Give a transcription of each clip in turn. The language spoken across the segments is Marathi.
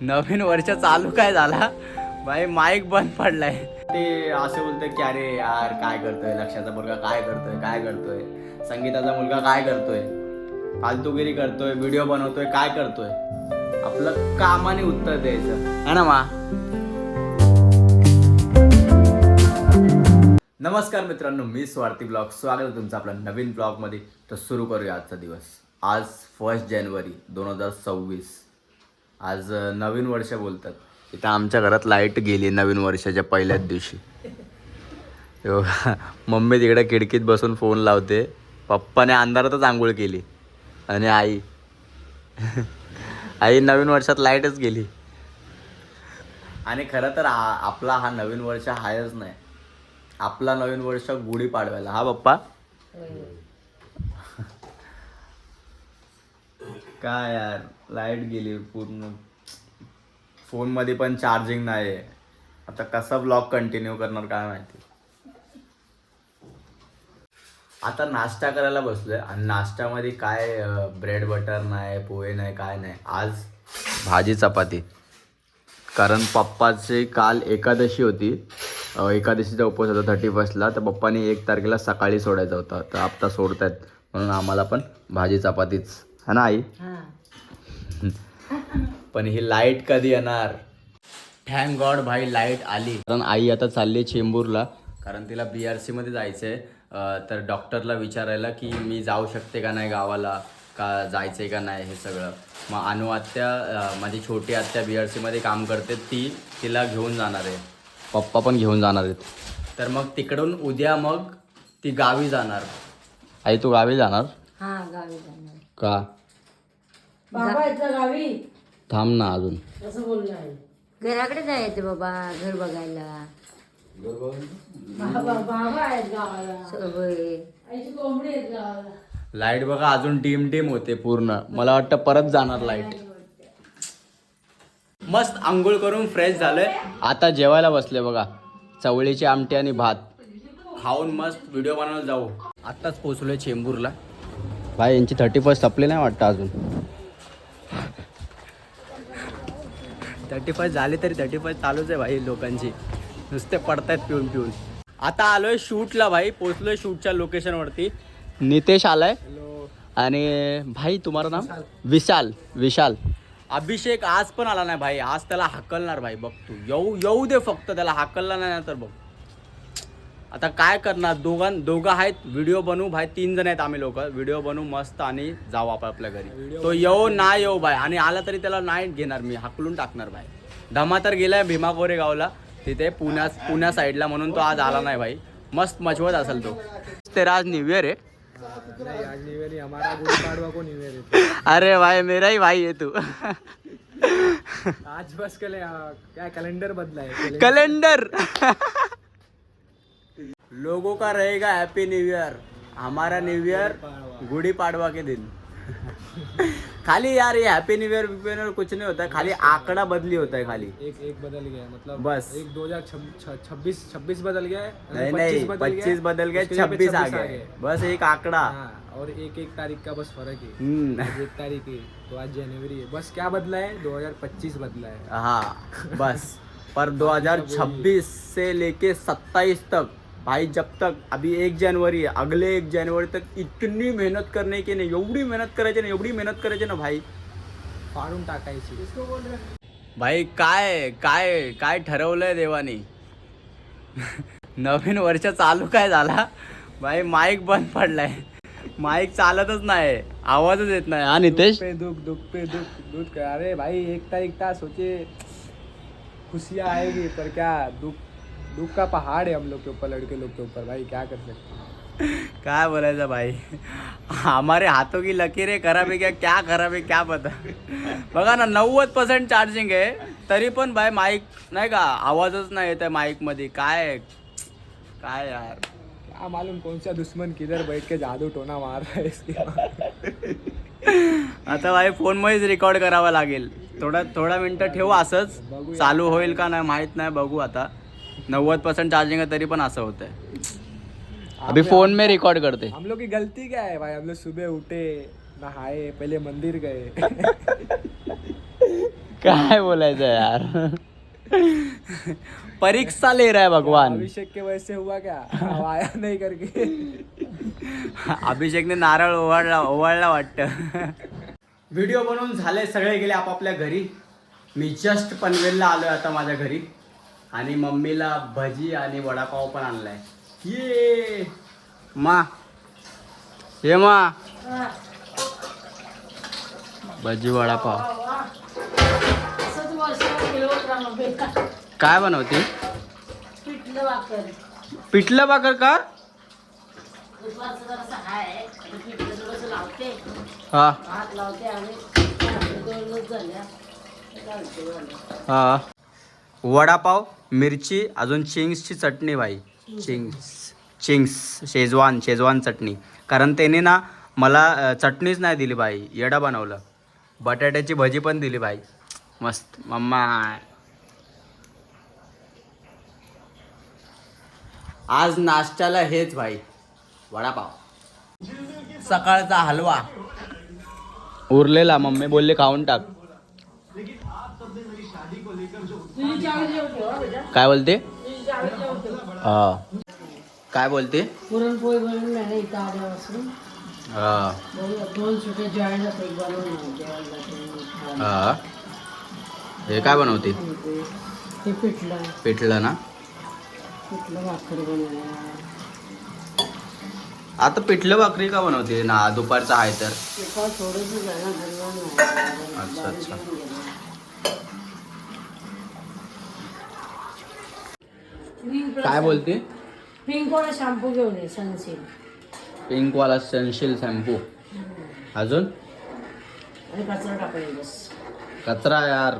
नवीन वर्ष चालू काय झाला? भाई माईक बंद पडलाय. ते असं बोलतोय की अरे यार काय करतोय? लक्षाचा मुलगा काय करतोय? काय करतोय? संगीताचा मुलगा काय करतोय? फालतूगिरी करतोय व्हिडिओ बनवतोय काय करतोय? आपलं कामाने उत्तर द्यायचं. है ना मा? नमस्कार मित्रांनो मी स्वार्थी ब्लॉग. स्वागत आहे तुमचं आपल्या नवीन ब्लॉगमध्ये. तर सुरू करूया आजचा दिवस. आज फर्स्ट जानेवारी दोन हजार सव्वीस. आज नवीन वर्ष बोलतात. इथं आमच्या घरात लाइट गेली नवीन वर्षाच्या पहिल्याच दिवशी. हो, मम्मी तिकडे खिडकीत बसून फोन लावते. पप्पाने अंधारातच आंघोळ केली. आणि आई आई नवीन वर्षात लाईटच गेली. आणि खरं तर आपला हा नवीन वर्ष हायच नाही. आपला नवीन वर्ष गुढी पाडवायला. हा पप्पा? काय यार लाइट गेली पूर्ण. फोनमध्ये पण चार्जिंग नाही आहे आता कसा ब्लॉग कंटिन्यू करणार काय माहिती. आता नाश्ता करायला बसलोय. आणि नाश्त्यामध्ये काय ब्रेड बटर नाही पोहे नाही काय नाही. आज भाजी चपाती. कारण पप्पाचे काल एकादशी होती. एकादशीचा उपवास होता थर्टी फर्स्टला तर पप्पानी एक तारखेला सकाळी सोडायचा होता. तर आत्ता सोडतायत. म्हणून आम्हाला पण भाजी चपातीच. है ना आई? पण ही लाइट कधी येणार? थँक गॉड भाई लाइट आली. कारण आई आता चालली चेंबूरला. कारण तिला बी आर सीमध्ये जायचं आहे तर डॉक्टरला विचारायला की मी जाऊ शकते का नाही गावाला? का जायचं आहे का नाही हे सगळं? मग अनु आत्या माझी छोटी आत्या बी आर सीमध्ये काम करते. ती तिला घेऊन जाणार आहे. पप्पा पण घेऊन जाणार आहेत. तर मग तिकडून उद्या मग ती गावी जाणार. आई तू गावी जाणार? हा गावी जाणार. का? बाबा येतं गावी. थांब ना अजून. असं बोलणं आहे. घराकडे जायचं बाबा घर बघायला. बाबा बाबा आहेत गावाला. होय आईची कोंबडी आहेत गावाला. लाइट बघा अजून डिम डिम होते पूर्ण. मला वाटतं परत जाणार लाइट. मस्त आंघोळ करून फ्रेश झालोय. आता जेवायला बसले बघा. चवळीची आमटी आणि भात. खाऊन मस्त व्हिडिओ बनवायला जाऊ. आत्ताच पोचलोय चेंबूरला. भाई यांची थर्टी फर्स्ट संपली नाही वाटतं अजून. थर्टी फर्स्ट झाली तरी थर्टी फर्स्ट चालूच आहे भाई लोकांची. नुसते पडतायत पिऊन पिऊन. आता आलोय शूटला भाई पोचलोय शूटच्या लोकेशनवरती नितेश आलाय. आणि भाई तुम्हाला नाम? विशाल. विशाल. अभिषेक आज पण आला नाही भाई. आज त्याला हाकलणार भाई. बघ तू. येऊ येऊ दे फक्त त्याला. हाकलला नाही ना तर बघ. आता काय करणार? दोघां दोघं आहेत व्हिडिओ बनवू भाई तीन जण आहेत आम्ही लोक. व्हिडिओ बनवू मस्त आणि जाऊ आपण आपल्या घरी. तो येऊ ना येऊ भाई. आणि आला तरी त्याला नाही घेणार मी. हाकलून टाकणार भाई. धमा तर गेलाय भीमा गावला. तिथे पुण्या पुण्या साईडला म्हणून तो आज आला नाही भाई. मस्त मजवत असेल तो. तेरा आज न्यू इयर आहे अरे भाई मेरा ही भाई है तू. आज बस के लिए आ, क्या कैलेंडर बदला है कैलेंडर लोगों का रहेगा हैप्पी न्यू ईयर हमारा न्यू ईयर गुड़ी पाड़वा के दिन. खाली यार ये हैप्पी न्यू ईयर कुछ नहीं होता है खाली आंकड़ा बदली होता है खाली. एक एक बदल गया है, मतलब बस। एक दो हजार छब्बीस छब्बीस बदल गया है नहीं 25 नहीं बदल गया पच्चीस बदल पे छब्बीस आ 26 गए बस एक आंकड़ा. और एक एक तारीख का बस फर्क है. एक तारीख है तो आज जनवरी है. बस क्या बदला है? 2025 बदला है. हाँ बस. पर 2026 से लेके 27 तक भाई जब तक अभी एक जनवरी है अगले एक जनवरी तक इतनी मेहनत करने की नाही एवढी मेहनत करायची ना एवढी मेहनत करायची ना भाई। फाड़ून टाकायची। भाई काय काय काय ठरवलंय देवाने? नवीन वर्ष चालू काय झाला? भाई माईक बंद पडलाय. माईक चालतच नाही आवाजच येत नाही. हा नितेश? पे दुख दुख पे दुख दुख. अरे भाई एक तारीख था सोचे खुशियाँ आएगी पर क्या दुख दुख का पहाड़ है हम लोग के ऊपर लड़के लोग के ऊपर भाई क्या कर सकते काय बोलायचं भाई? हमारे हाथों की लकीरें खराब है क्या? क्या खराब है क्या पता? बघा ना नव्वद पर्सेंट चार्जिंग आहे तरी पण भाई माईक नाही का आवाजच नाही येत आहे माईकमध्ये काय काय यार? क्या मालूम कौन सा दुश्मन किधर बैठ के जादू टोना मार रहा है इसके आता भाई फोनमध्येच रेकॉर्ड करावं लागेल. थोडा थोडा मिनटं ठेवू असंच. चालू होईल का नाही माहीत नाही बघू आता. नव्वद पर्सेंट चार्जिंग आहे तरी पण असं होतंय. अभी फोन में रिकॉर्ड करते. हम लोग की गलती क्या है भाई? हम लोग सुबह उठे नहाए पहले मंदिर गए। काय बोलायचं यार? परीक्षा ले रहा है भगवान. अभिषेक के वजह से हुआ क्या? आया नहीं करके। अभिषेकने नारळ ओवाळला ओवाळला वाटतं. व्हिडिओ बनवून झाले सगळे गेले आपापल्या घरी. मी जस्ट पनवेलला आलोय आता माझ्या घरी. आणि मम्मीला भजी आणि वडापाव पण आणलाय. ये! मा. ये मा. भजी वडापाव. काय बनवते? पिठलं भाकर का? हा. हा. वडापाव मिरची अजून चिंग्सची चटणी भाई चिंग्स चिंग्स शेजवान शेजवान चटणी. कारण त्याने ना मला चटणीच नाही दिली बाई. येडा बनवलं. बटाट्याची भजी पण दिली बाई. मस्त. मम्मा. आज नाश्त्याला हेच भाई वडापाव. सकाळचा हलवा. उरलेला मम्मी बोलले खाऊन टाक. काय बोलते? हा। काय बोलते? पुरणपोळी बनवून नाही ना इथं आल्यापासून हा। दोन सुटे बनवून हा? हे। काय बनवते. ते पिठलं पिठलं ना? पिठलं भाकर आता पिठलं भाकरी का बनवते? ना दुपारचं आहे तर. अच्छा अच्छा. काय बोलते? पिंक वाला शॅम्पू घेऊन ये सनसिल्क पिंकवाला शॅम्पू अजून? आणि कचरा टाकायचा बस. कचरा यार.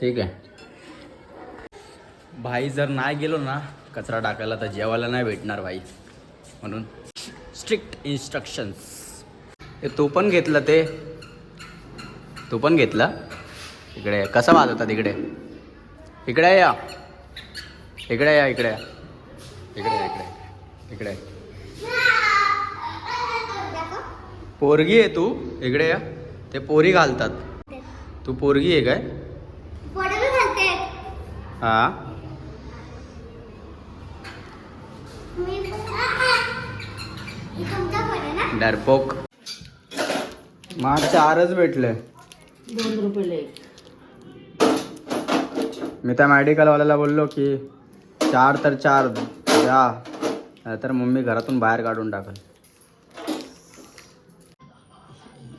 ठीक आहे. भाई जर नाही गेलो ना कचरा टाकायला तर जेवायला नाही भेटणार भाई. म्हणून. स्ट्रिक्ट इन्स्ट्रक्शन्स हे तू पण घेतलं ते. तू पण घेतलं? इकडे कसं वाजवतात इकडे? इकडे या. इकडे या इकडे या. इकडे या, इकडे इकडे पोरगी आहे तू. इकडे या. ते पोरी घालतात. तू पोरगी आहे काय? हा. डरपोक. मला चारच भेटले दोन रुपये मी त्या मेडिकलवाल्याला बोललो की चार तर चार द्या तर मम्मी घरातून बाहेर काढून टाकल.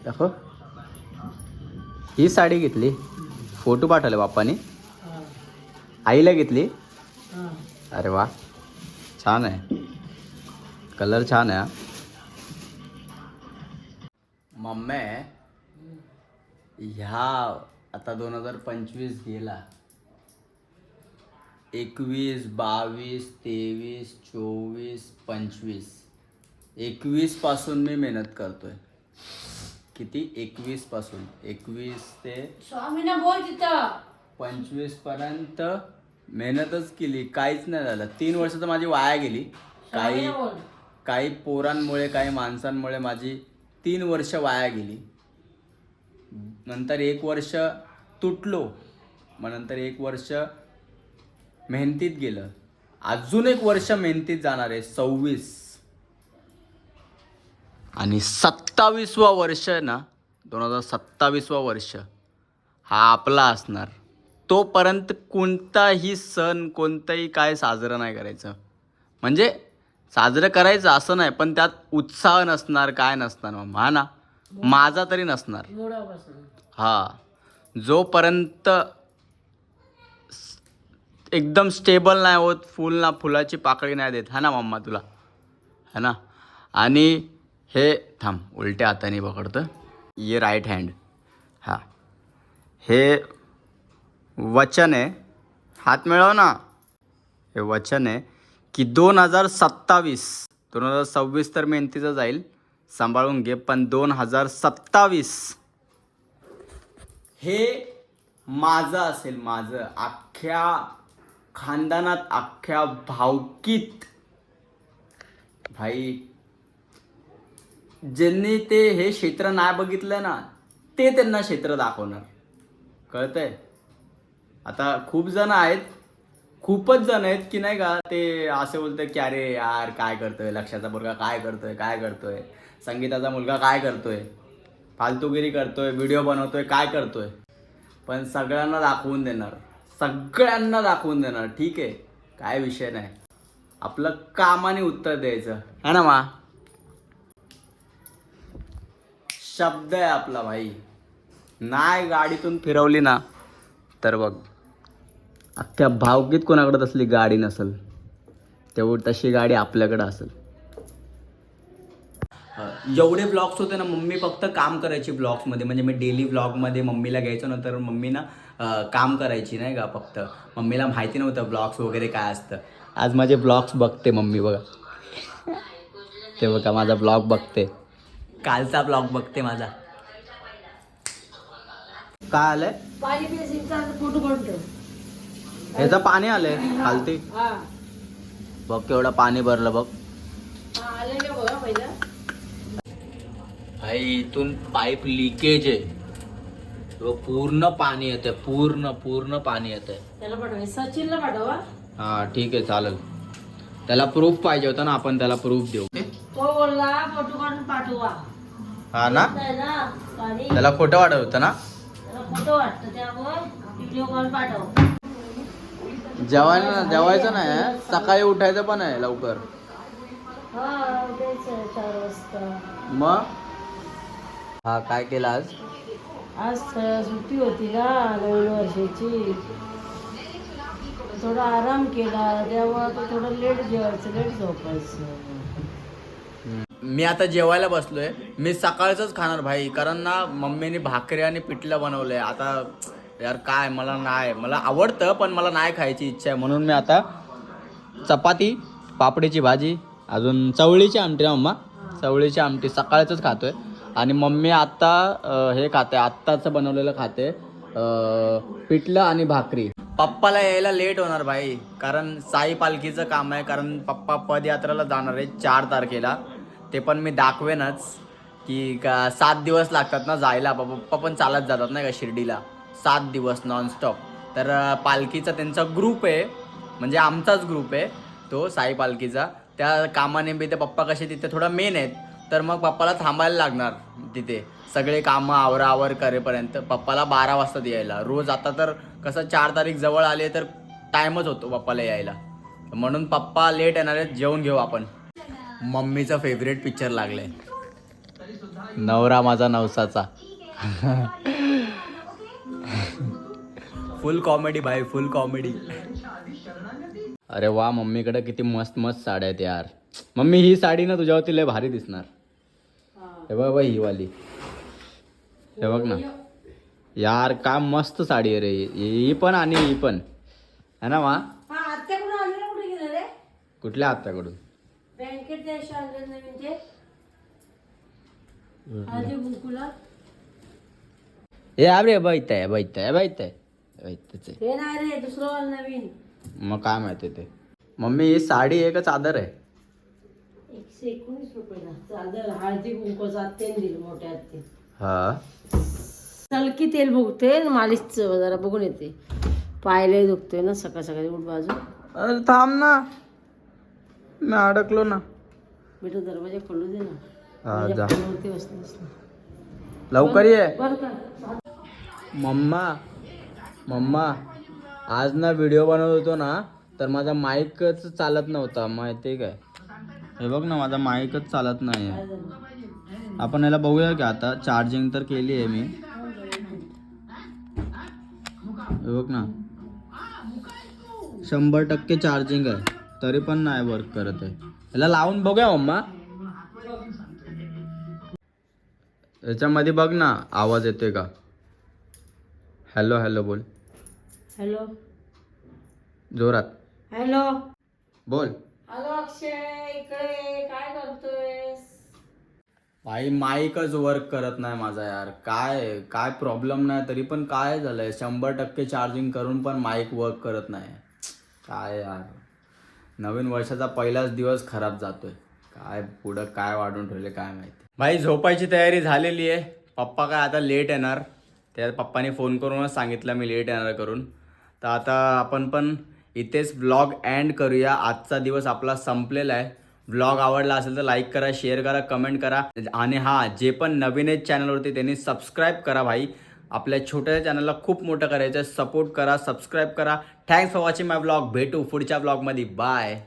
दाखव. ही साडी घेतली. फोटो पाठवले बाप्पानी. आईला घेतली. अरे वा. छान आहे. कलर छान आहे. मम्मी ह्या आता दोन हजार पंचवीस गेला. एकवीस बावीस तेवीस चोवीस पंचवीस. एकवीसपासून मी मेहनत करतोय. किती? एकवीसपासून. एकवीस ते स्वामीना बोल तिथं. पंचवीसपर्यंत मेहनतच केली. काहीच नाही झालं. तीन वर्ष तर माझी वाया गेली. काही स्वामीना बोल. काही पोरांमुळे काही माणसांमुळे माझी तीन वर्ष वाया गेली. नंतर एक वर्ष तुटलो. मग नंतर एक वर्ष मेहनतीत गेलं. अजून एक वर्ष मेहनतीत जाणार आहे सव्वीस. आणि सत्तावीसवा वर्ष ना दोन हजार सत्तावीसवा वर्ष हा आपला असणार. तोपर्यंत कोणताही सण कोणताही काय साजरं नाही करायचं. म्हणजे साजरं करायचं असं नाही पण त्यात उत्साह नसणार काय नसणार मग हा ना. माझा तरी नसणार. हा. जोपर्यंत एकदम स्टेबल नाही होत फुल ना फुलाची पाकळी नाही देत. हा ना मम्मा तुला. है ना. आणि हे थांब उलट्या हाताने पकडतं. ये राईट हँड हा. हे वचन आहे. हात मिळव ना. हे वचन आहे. की दोन हजार सत्तावीस दोन हजार सव्वीस तर मेहनतीचं जाईल. सांभाळून घे पण दोन हजार सत्तावीस हे माझं असेल माझं. अख्ख्या खानदानात अख्ख्या भावकीत. भाई ज्यांनी ते हे क्षेत्र नाही बघितलं ना ते त्यांना क्षेत्र दाखवणार. कळतंय? आता खूप जण आहेत खूपच जण आहेत की नाही का ते असे बोलतोय की अरे यार काय करतोय? लक्षाचा मुलगा काय करतोय? काय करतोय? संगीताचा मुलगा काय करतोय? फालतूगिरी करतोय व्हिडिओ बनवतोय काय करतोय? पण सगळ्यांना दाखवून देणार. सगळ्यांना दाखवून देणार. ठीक आहे? काय विषय नाही. आपलं कामाने उत्तर द्यायचं. है ना मा? शब्द आहे आपला भाई. नाही गाडीतून फिरवली ना तर बघ. अख्ख्या भावकीत कोणाकडे तसली गाडी नसल तेवढी तशी गाडी आपल्याकडे असेल. जेवढे ब्लॉग्स होते ना मम्मी फक्त काम करायची ब्लॉग्समध्ये म्हणजे मी डेली ब्लॉगमध्ये मम्मीला घ्यायचो ना तर मम्मी ना काम करायची नाही का फक्त. मम्मीला माहिती नव्हतं ब्लॉग्स वगैरे काय असतं. आज माझे ब्लॉग्स बघते मम्मी बघा. ते बघा माझा ब्लॉग बघते. कालचा ब्लॉग बघते माझा. काय आलंय पाणी बेसिंगचा फोटो काढतो ह्याचं पाणी आलंय खालती. हा. बघ केवढं पाणी भरलं बघ. भाई इथून पाईप लिकेज आहे. पूर्ण पाणी येतंय पूर्ण पूर्ण पाणी पाठवा सचिनला पाठवा. हा ठीक आहे चालेल. त्याला प्रूफ पाहिजे होता ना आपण त्याला प्रूफ देऊ. तो बोलला फोटो काढून पाठवा. हा ना? त्याला खोटं वाटत होतं ना? फोटो वाटतं त्यामुळे व्हिडिओ कॉल पाठव. जेवायला जेवायचं नाही सकाळी उठायचं पण आहे लवकर. हा मग? हा काय केलं आज? आज सुट्टी होती ना नवीन वर्षाची. थोडा आराम केला त्यामुळे आता थोडं लेट जेवायचं लेट झोपायचं. मी आता जेवायला बसलोय. मी सकाळचंच खाणार भाई कारण ना मम्मीने भाकरी आणि पिठलं बनवलंय. आता यार काय मला नाही. मला आवडतं पण मला नाही खायची इच्छा आहे. म्हणून मी आता चपाती पापडीची भाजी अजून चवळीची आमटी ना मम्मा चवळीची आमटी सकाळचंच खातोय. आणि मम्मी आत्ता हे खाते आत्ताचं बनवलेलं खाते पिठलं आणि भाकरी. पप्पाला यायला लेट होणार भाई कारण साई पालखीचं काम आहे कारण पप्पा पदयात्रेला जाणार आहे चार तारखेला. ते पण मी दाखवेनच की का सात दिवस लागतात ना जायला. प- पप्पा पण चालत जातात नाही का शिर्डीला. सात दिवस नॉनस्टॉप तर पालखीचा त्यांचा ग्रुप आहे. म्हणजे आमचाच ग्रुप आहे तो साई पालखीचा. त्या कामानिमित्त पप्पा कसे तिथे थोडा मेन आहेत. तर मग पप्पाला थांबायला लागणार तिथे. सगळे कामं आवरावर करेपर्यंत. पप्पाला बारा वाजता यायला. रोज आता तर कसं चार तारीख जवळ आले तर टाईमच होतो पप्पाला यायला. म्हणून पप्पा लेट येणार आहेत. जेवून घेऊ आपण. मम्मीचा फेवरेट पिक्चर लागलाय. नवरा माझा नवसाचा. फुल कॉमेडी भाई फुल कॉमेडी अरे वा मम्मीकडे किती मस्त मस्त साड्या आहेत यार. मम्मी ही साडी ना तुझ्यावरती लय भारी दिसणार. हे बघ बघ ही वाली. हे बघ ना. यार काय मस्त साडी आहे रे. ही ही पण आणि ही पण. है ना मा हा रे? कुठल्या आत्याकडून? बँकेत ए अरे बैत आहे बैत आहे बैत आहे. बैतच आहे. हे नाही रे दुसरं वालं नवीन. मग काय माहिती ते. मम्मी ही साडी आहे का चादर आहे. एकशे एकोणीस रुपयाला. चादर हळदी कुंकूचा आत्याने दिलं मोठ्या आत्ते हा. सलकी तेल बघते मालिशचं जरा बघून येते. पायला दुखतोय ना सकाळ सकाळी उठ बाजू. अरे थांब ना. मी अडकलो ना. बेटा दरवाजा खोलू दे ना. हा माझ्या जा. बसली लवकर ये. बरं का. मम्मा मम्मा आज ना व्हिडिओ बनवत होतो ना तर माझा माईकच चालत नव्हता माहिती आहे काय? हे बघ ना माझा माईकच चालत नाही आहे आपण याला बघूया की आता चार्जिंग तर केली आहे मी. हे बघ ना. शंभर टक्के चार्जिंग आहे. तरी पण नाही वर्क करत आहे. याला लावून बघूया मम्मा. याच्यामध्ये बघ ना आवाज येतोय का? हॅलो हॅलो बोल. हॅलो. जोरात. हॅलो. बोल. हॅलो अक्षय इकडे काय करतोयस? भाई माईकच वर्क करत नाही माझा यार. काय काय प्रॉब्लेम नाही तरी पण काय झालंय? शंभर टक्के चार्जिंग करून पण माईक वर्क करत नाही. काय यार. नवीन वर्षाचा पहिलाच दिवस खराब जातोय. काय पुढं काय वाढून ठेवले काय माहिती. भाई झोपायची तयारी झालेली आहे. पप्पा काय आता लेट येणार. त्या पप्पाने फोन करूनच सांगितलं मी लेट येणार करून. तर आता आपण पण इथेच ब्लॉग एंड करूया. आजचा दिवस आपला संपलेला आहे. व्लॉग आवडला असेल तर लाईक करा शेअर करा कमेंट करा. आणि हां जे पण नवीन आहेत चॅनलवरती त्यांनी सबस्क्राईब करा भाई. आपल्या छोट्या चॅनलला खूप मोठं करायचं सपोर्ट करा सबस्क्राईब करा. Thanks for watching my blog भेटू पुढच्या ब्लॉगमध्ये बाय